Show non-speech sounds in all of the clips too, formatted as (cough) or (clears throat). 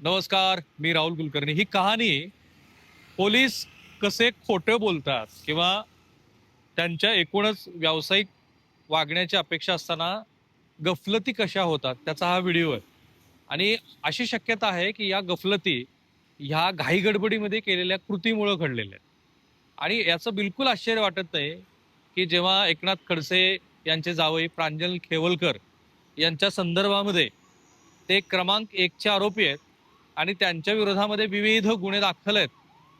नमस्कार मी राहुल कुलकर्णी. ही कहाणी पोलीस कसे खोटे बोलतात किंवा त्यांच्या एकूणच व्यावसायिक वागण्याची अपेक्षा असताना गफलती कशा होतात त्याचा हा व्हिडिओ आहे. आणि अशी शक्यता आहे की या गफलती ह्या घाई गडबडीमध्ये केलेल्या कृतीमुळं घडलेल्या आहेत. आणि याचं बिलकुल आश्चर्य वाटत नाही की जेव्हा एकनाथ खडसे यांचे जावई प्रांजल खेवलकर यांच्या संदर्भामध्ये ते क्रमांक एकचे आरोपी आहेत आणि त्यांच्या विरोधामध्ये विविध गुन्हे दाखल आहेत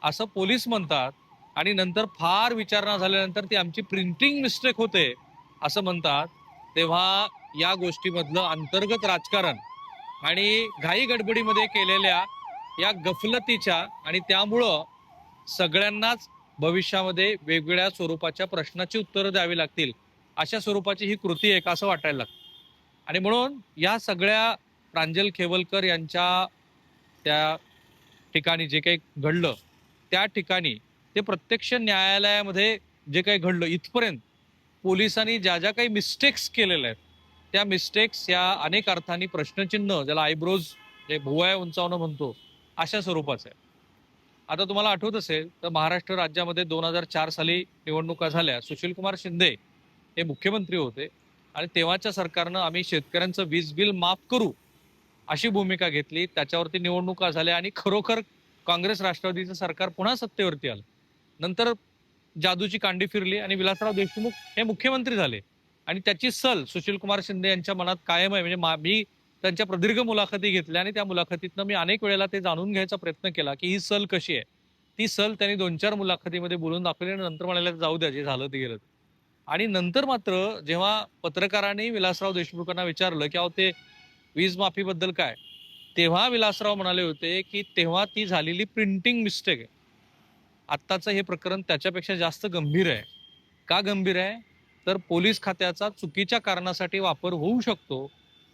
असं पोलीस म्हणतात. आणि नंतर फार विचारणा झाल्यानंतर ती आमची प्रिंटिंग मिस्टेक होते असं म्हणतात. तेव्हा या गोष्टीमधलं अंतर्गत राजकारण आणि घाई गडबडीमध्ये केलेल्या या गफलतीच्या आणि त्यामुळं सगळ्यांनाच भविष्यामध्ये वेगवेगळ्या स्वरूपाच्या प्रश्नाची उत्तरं द्यावी लागतील अशा स्वरूपाची ही कृती आहे असं वाटायला लागतं. आणि म्हणून या सगळ्या प्रांजल खेवलकर यांच्या त्या ठिकाणी जे काही घडलं त्या ठिकाणी ते प्रत्यक्ष न्यायालयामध्ये जे काही घडलं इथपर्यंत पोलिसांनी ज्या ज्या काही मिस्टेक्स केलेल्या आहेत त्या मिस्टेक्स या अनेक अर्थांनी प्रश्नचिन्ह ज्याला आयब्रोज जे भुवया उंचावणं म्हणतो अशा स्वरूपाचं आहे. आता तुम्हाला आठवत असेल तर महाराष्ट्र राज्यामध्ये दोन हजार चार साली निवडणुका झाल्या. सुशीलकुमार शिंदे हे मुख्यमंत्री होते. आणि तेव्हाच्या सरकारनं आम्ही शेतकऱ्यांचं वीज बिल माफ करू अशी भूमिका घेतली. त्याच्यावरती निवडणुका झाल्या आणि खरोखर काँग्रेस राष्ट्रवादीचं सरकार पुन्हा सत्तेवरती आलं. नंतर जादूची कांडी फिरली आणि विलासराव देशमुख हे मुख्यमंत्री झाले. आणि त्याची सल सुशीलकुमार शिंदे यांच्या मनात कायम आहे. म्हणजे मी त्यांच्या प्रदीर्घ मुलाखती घेतल्या आणि त्या मुलाखतीतनं मी अनेक वेळेला ते जाणून घ्यायचा प्रयत्न केला की ही सल कशी आहे. ती सल त्यांनी दोन चार मुलाखतीमध्ये बोलून दाखवली आणि नंतर म्हणाले जाऊ द्या जे झालं ते गेलं. आणि नंतर मात्र जेव्हा पत्रकारांनी विलासराव देशमुखांना विचारलं की अहो ते वीज माफीबद्दल काय? तेव्हा विलासराव म्हणाले होते की तेव्हा ती झालेली प्रिंटिंग मिस्टेक आहे. आत्ताचं हे प्रकरण त्याच्यापेक्षा जास्त गंभीर आहे. का गंभीर आहे? तर पोलीस खात्याचा चुकीच्या कारणासाठी वापर होऊ शकतो.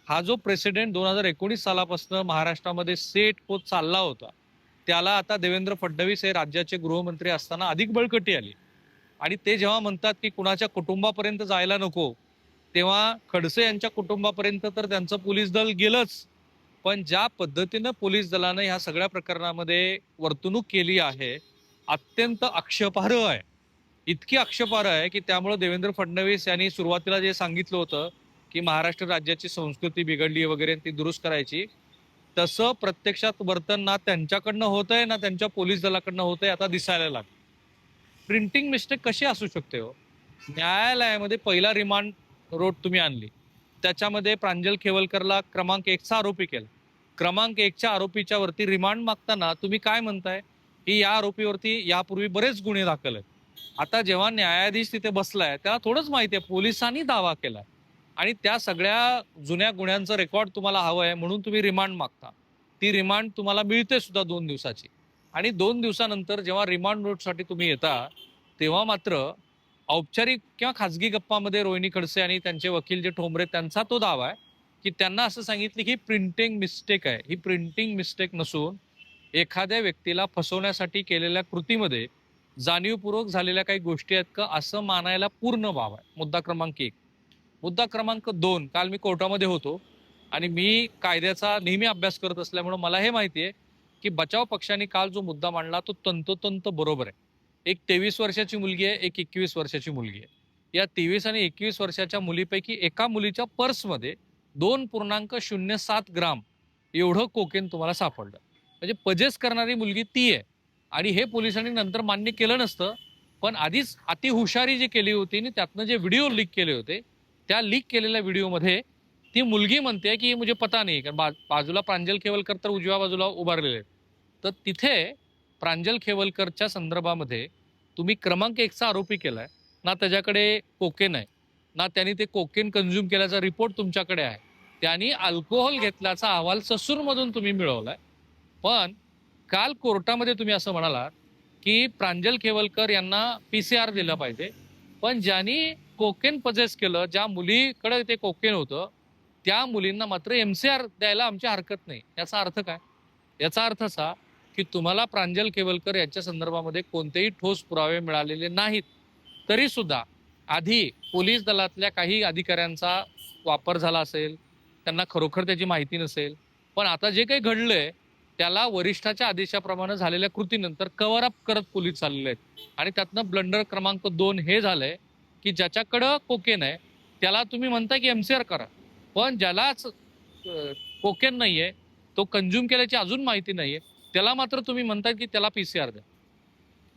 हा जो प्रेसिडेंट दोन हजार एकोणीस सालापासून महाराष्ट्रामध्ये सेट होत चालला होता त्याला आता देवेंद्र फडणवीस हे राज्याचे गृहमंत्री असताना अधिक बळकटी आली. आणि ते जेव्हा म्हणतात की कुणाच्या कुटुंबापर्यंत जायला नको तेव्हा खडसे यांच्या कुटुंबापर्यंत तर त्यांचं पोलीस दल गेलंच. पण ज्या पद्धतीनं पोलीस दलानं ह्या सगळ्या प्रकरणामध्ये वर्तणूक केली आहे अत्यंत आक्षेपार्ह आहे. इतकी आक्षेपार्ह आहे की त्यामुळे देवेंद्र फडणवीस यांनी सुरुवातीला जे सांगितलं होतं की महाराष्ट्र राज्याची संस्कृती बिघडली वगैरे ती दुरुस्त करायची तसं प्रत्यक्षात वर्तन ना त्यांच्याकडनं होत आहे ना त्यांच्या पोलीस दलाकडनं होत आहे आता दिसायला लागलं. प्रिंटिंग मिस्टेक कशी असू शकते हो? न्यायालयामध्ये पहिला रिमांड रोड तुम्ही आणली. त्याच्यामध्ये प्रांजल खेवलकरला क्रमांक एकचा आरोपी केला. क्रमांक एकच्या आरोपीच्या वरती रिमांड मागताना तुम्ही काय म्हणताय? की या आरोपीवरती यापूर्वी बरेच गुन्हे दाखल आहेत. आता जेव्हा न्यायाधीश तिथे बसलाय त्याला थोडंच माहिती आहे पोलिसांनी दावा केलाय. आणि त्या सगळ्या जुन्या गुन्ह्यांचं रेकॉर्ड तुम्हाला हवं आहे म्हणून तुम्ही रिमांड मागता. ती रिमांड तुम्हाला मिळते सुद्धा दोन दिवसाची. आणि दोन दिवसानंतर जेव्हा रिमांड नोटसाठी तुम्ही येता तेव्हा मात्र औपचारिक किंवा खाजगी गप्पामध्ये रोहिणी खडसे आणि त्यांचे वकील जे ठोंबरे त्यांचा तो दावा आहे की त्यांना असं सांगितलं की प्रिंटिंग मिस्टेक आहे. ही प्रिंटिंग मिस्टेक नसून एखाद्या व्यक्तीला फसवण्यासाठी केलेल्या कृतीमध्ये जाणीवपूर्वक झालेल्या काही गोष्टी आहेत का असं मानायला पूर्ण वाव आहे. मुद्दा क्रमांक एक. मुद्दा क्रमांक दोन. काल मी कोर्टामध्ये होतो आणि मी कायद्याचा नेहमी अभ्यास करत असल्यामुळे मला हे माहिती आहे की बचाव पक्षाने काल जो मुद्दा मांडला तो तंतोतंत बरोबर आहे. एक तेवीस वर्षाची मुलगी आहे एक एकवीस वर्षाची मुलगी आहे. या तेवीस आणि एकवीस वर्षाच्या मुलीपैकी एका मुलीच्या पर्समध्ये दोन पूर्णांक शून्य सात ग्राम एवढं कोकेन तुम्हाला सापडलं. म्हणजे पजेस करणारी मुलगी ती आहे. आणि हे पोलिसांनी नंतर मान्य केलं नसतं पण आधीच अतिहुशारी जी केली होती आणि त्यातनं जे व्हिडिओ लीक केले होते त्या लीक केलेल्या व्हिडिओमध्ये ती मुलगी म्हणते की मुझे पता नाही कारण बा बाजूला प्रांजल खेवलकर तर उजव्या बाजूला उभारलेले आहेत. तर तिथे प्रांजल खेवलकरच्या संदर्भामध्ये तुम्ही क्रमांक एकचा आरोपी केलाय. ना त्याच्याकडे कोकेन आहे. ना त्यांनी ते कोकेन कन्झ्युम केल्याचा रिपोर्ट तुमच्याकडे आहे. त्यांनी अल्कोहोल घेतल्याचा अहवाल ससूरमधून तुम्ही मिळवलाय. पण काल कोर्टामध्ये तुम्ही असं म्हणालात की प्रांजल खेवलकर यांना पी सी आर दिलं पाहिजे. पण ज्यांनी कोकेन पजेस केलं ज्या मुलीकडे ते कोकेन होतं त्या मुलींना मात्र एम सी आर द्यायला आमची हरकत नाही. याचा अर्थ काय? याचा अर्थ असा की तुम्हाला प्रांजल केवलकर यांच्या संदर्भामध्ये कोणतेही ठोस पुरावे मिळालेले नाहीत. तरी सुद्धा आधी पोलीस दलातल्या काही अधिकाऱ्यांचा वापर झाला असेल त्यांना खरोखर त्याची माहिती नसेल पण आता जे काही घडलंय त्याला वरिष्ठाच्या आदेशाप्रमाणे झालेल्या कृतीनंतर कव्हर अप करत पोलीस चाललेले आहेत. आणि त्यातनं ब्लंडर क्रमांक दोन हे झालंय की ज्याच्याकडं कोकेन आहे त्याला तुम्ही म्हणता की एमसीआर करा. पण ज्यालाच कोकेन नाहीये तो कंझ्युम केल्याची अजून माहिती नाहीये त्याला मात्र तुम्ही म्हणता की त्याला पी सी आर द्या.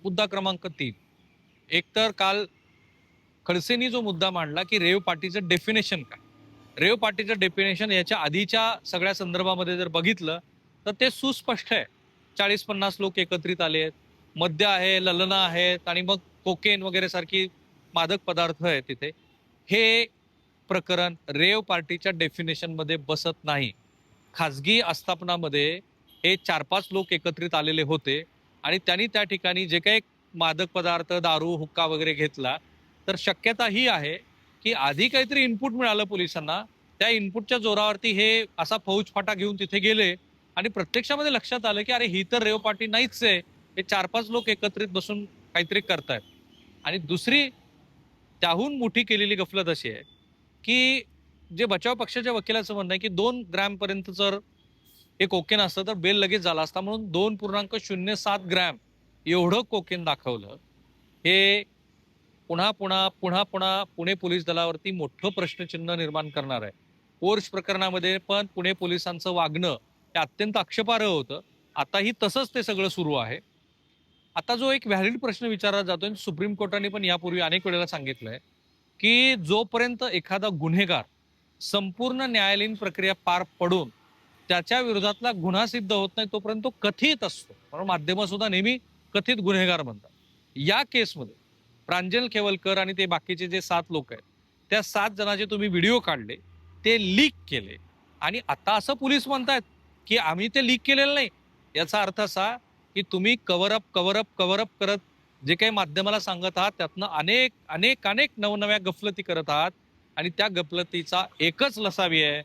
मुद्दा क्रमांक तीन. एकतर काल खडसेंनी जो मुद्दा मांडला की रेव पार्टीचं डेफिनेशन काय? रेव पार्टीचं डेफिनेशन याच्या आधीच्या सगळ्या संदर्भामध्ये जर बघितलं तर ते सुस्पष्ट आहे. चाळीस पन्नास लोक एकत्रित आले आहेत. मद्य आहे ललना आहेत आणि मग कोकेन वगैरे सारखी मादक पदार्थ आहे तिथे. हे प्रकरण रेव पार्टीच्या डेफिनेशनमध्ये बसत नाही. खाजगी आस्थापनामध्ये हे चार पाच लोक एकत्रित आलेले होते आणि त्यांनी त्या ठिकाणी जे काही मादक पदार्थ दारू हुक्का वगैरे घेतला. तर शक्यता ही आहे की आधी काहीतरी इनपुट मिळालं पोलिसांना. त्या इनपुटच्या जोरावरती हे असा फौज फाटा घेऊन तिथे गेले आणि प्रत्यक्षामध्ये लक्षात आलं की अरे ही तर रेव पार्टी नाहीच आहे. हे चार पाच लोक एकत्रित बसून काहीतरी करतायत. आणि दुसरी त्याहून मोठी केलेली गफलत अशी आहे की जे बचाव पक्षाच्या वकिलाचं म्हणणं आहे की दोन ग्रॅमपर्यंत जर हे कोकेन असतं तर बेल लगेच झाला असता म्हणून दोन पूर्णांक शून्य सात ग्रॅम एवढं कोकेन दाखवलं. हे पुन्हा पुन्हा पुन्हा पुन्हा पुणे पोलीस दलावरती मोठं प्रश्नचिन्ह निर्माण करणार आहे. कोर्स प्रकरणामध्ये पण पुणे पोलिसांचं वागणं हे अत्यंत आक्षेपार्ह होतं. आताही तसंच ते सगळं सुरू आहे. आता जो एक व्हॅलिड प्रश्न विचारला जातोय सुप्रीम कोर्टाने पण यापूर्वी अनेक वेळेला सांगितलंय की जोपर्यंत एखादा गुन्हेगार संपूर्ण न्यायालयीन प्रक्रिया पार पडून त्याच्या विरोधातला गुन्हा सिद्ध होत नाही तोपर्यंत तो कथित असतो. म्हणून माध्यम सुद्धा नेहमी कथित गुन्हेगार म्हणतात या केसमध्ये प्रांजल केवलकर आणि ते बाकीचे जे सात लोक आहेत त्या सात जणांचे तुम्ही व्हिडिओ काढले ते लीक केले. आणि आता असं पोलीस म्हणतायत की आम्ही ते लीक केलेलं नाही. याचा अर्थ असा की तुम्ही कव्हरअप कव्हरअप कव्हरअप करत जे काही माध्यमाला सांगत आहात त्यातनं अनेक अनेक अनेक नवनव्या गफलती करत आहात. आणि त्या गफलतीचा एकच लसावी आहे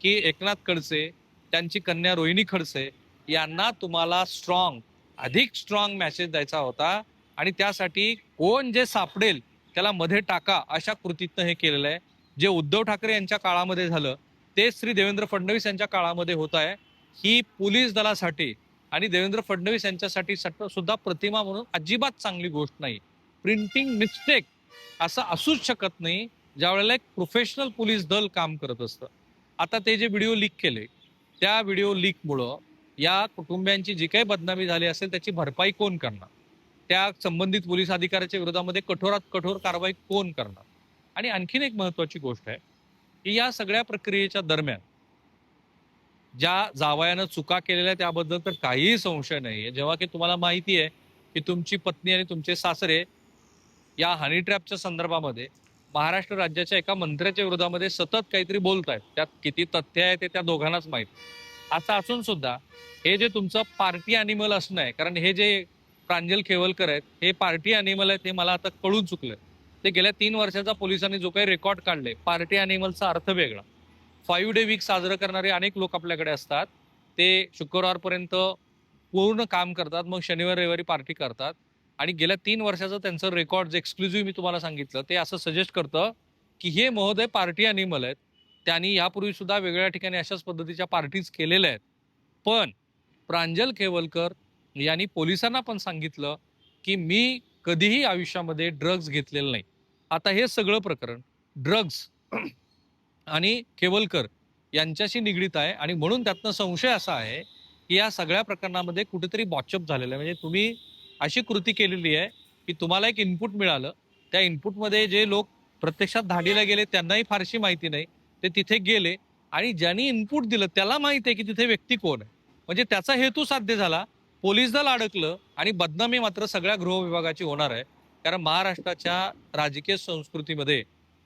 की एकनाथ खडसे त्यांची कन्या रोहिणी खडसे यांना तुम्हाला स्ट्रॉंग अधिक स्ट्रॉंग मॅसेज द्यायचा होता. आणि त्यासाठी कोण जे सापडेल त्याला मध्ये टाका अशा कृतीतनं हे केलेलं आहे. जे उद्धव ठाकरे यांच्या काळामध्ये झालं ते श्री देवेंद्र फडणवीस यांच्या काळामध्ये होत आहे. ही पोलीस दलासाठी आणि देवेंद्र फडणवीस यांच्यासाठी सुद्धा प्रतिमा म्हणून अजिबात चांगली गोष्ट नाही. प्रिंटिंग मिस्टेक असं असूच शकत नाही ज्या वेळेला एक प्रोफेशनल पोलीस दल काम करत असतं. आता ते जे व्हिडिओ लीक केले त्या व्हिडिओ लीकमुळं या कुटुंबियांची जी काही बदनामी झाली असेल त्याची भरपाई कोण करणार? त्या संबंधित पोलीस अधिकाऱ्याच्या विरोधामध्ये कठोरात कठोर कारवाई कोण करणार? आणि आणखीन एक महत्वाची गोष्ट आहे की या सगळ्या प्रक्रियेच्या दरम्यान ज्या जावयानं चुका केलेल्या त्याबद्दल तर काहीही संशय नाहीये. जेव्हा की तुम्हाला माहिती आहे की तुमची पत्नी आणि तुमचे सासरे या हनी ट्रॅपच्या संदर्भामध्ये महाराष्ट्र राज्याच्या एका मंत्र्याच्या विरोधामध्ये सतत काहीतरी बोलत आहेत त्यात किती तथ्य आहे ते त्या दोघांनाच माहीत. असं असून सुद्धा हे जे तुमचं पार्टी अॅनिमल असणं आहे कारण हे जे प्रांजल खेवलकर आहेत हे पार्टी अॅनिमल आहेत हे मला आता कळून चुकलंय. ते गेल्या तीन वर्षाचा पोलिसांनी जो काही रेकॉर्ड काढले पार्टी अॅनिमलचा अर्थ वेगळा. फाईव्ह डे वीक साजरं करणारे अनेक लोक आपल्याकडे असतात. ते शुक्रवारपर्यंत पूर्ण काम करतात मग शनिवार रविवारी पार्टी करतात. आणि गेल्या तीन वर्षाचं त्यांचं रेकॉर्ड जे एक्सक्लुझिव्ह मी तुम्हाला सांगितलं ते असं सजेस्ट करतं की हे महोदय पार्टी अॅनिमल आहेत. त्यांनी यापूर्वी सुद्धा वेगवेगळ्या ठिकाणी अशाच पद्धतीच्या पार्टीज केलेल्या आहेत. पण प्रांजल केवलकर यांनी पोलिसांना पण सांगितलं की मी कधीही आयुष्यामध्ये ड्रग्ज घेतलेलं नाही. आता हे सगळं प्रकरण ड्रग्ज (clears throat) आणि केवलकर यांच्याशी निगडीत आहे आणि म्हणून त्यातनं संशय असा आहे की या सगळ्या प्रकरणामध्ये कुठेतरी बॉचअप झालेलं आहे. म्हणजे तुम्ही अशी कृती केलेली आहे की तुम्हाला एक इनपुट मिळालं. त्या इनपुटमध्ये जे लोक प्रत्यक्षात धाडीला गेले त्यांनाही फारशी माहिती नाही. ते तिथे गेले आणि ज्यांनी इनपुट दिलं त्याला माहिती आहे की तिथे व्यक्ती कोण आहे. म्हणजे त्याचा हेतू साध्य झाला पोलीस दल अडकलं आणि बदनामी मात्र सगळ्या गृह विभागाची होणार आहे. कारण महाराष्ट्राच्या राजकीय संस्कृतीमध्ये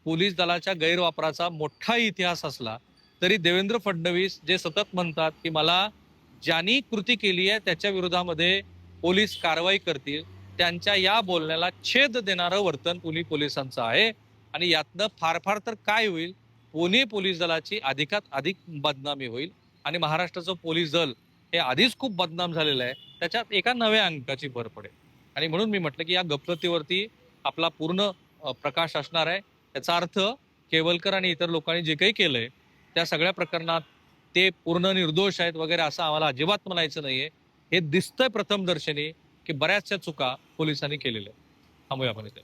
पोलीस दलाच्या गैरवापराचा मोठा इतिहास असला तरी देवेंद्र फडणवीस जे सतत म्हणतात की मला ज्यांनी कृती केली आहे त्याच्या विरोधामध्ये पोलीस कारवाई करतील त्यांच्या या बोलण्याला छेद देणारं वर्तन पुणे पोलिसांचं आहे. आणि यातनं फार फार तर काय होईल? पुणे पोलीस दलाची अधिकात अधिक बदनामी होईल. आणि महाराष्ट्राचं पोलीस दल हे आधीच खूप बदनाम झालेलं आहे. त्याच्यात एका नव्या अंकाची भर पडेल. आणि म्हणून मी म्हटलं की या गफलतीवरती आपला पूर्ण प्रकाश असणार आहे. त्याचा अर्थ केवलकर आणि इतर लोकांनी जे काही केलंय त्या सगळ्या प्रकरणात ते पूर्ण निर्दोष आहेत वगैरे असं आम्हाला अजिबात म्हणायचं नाहीये. हे दिसतंय प्रथम दर्शनी की बऱ्याचशा चुका पोलिसांनी केलेल्या थांबूया आपण इथे.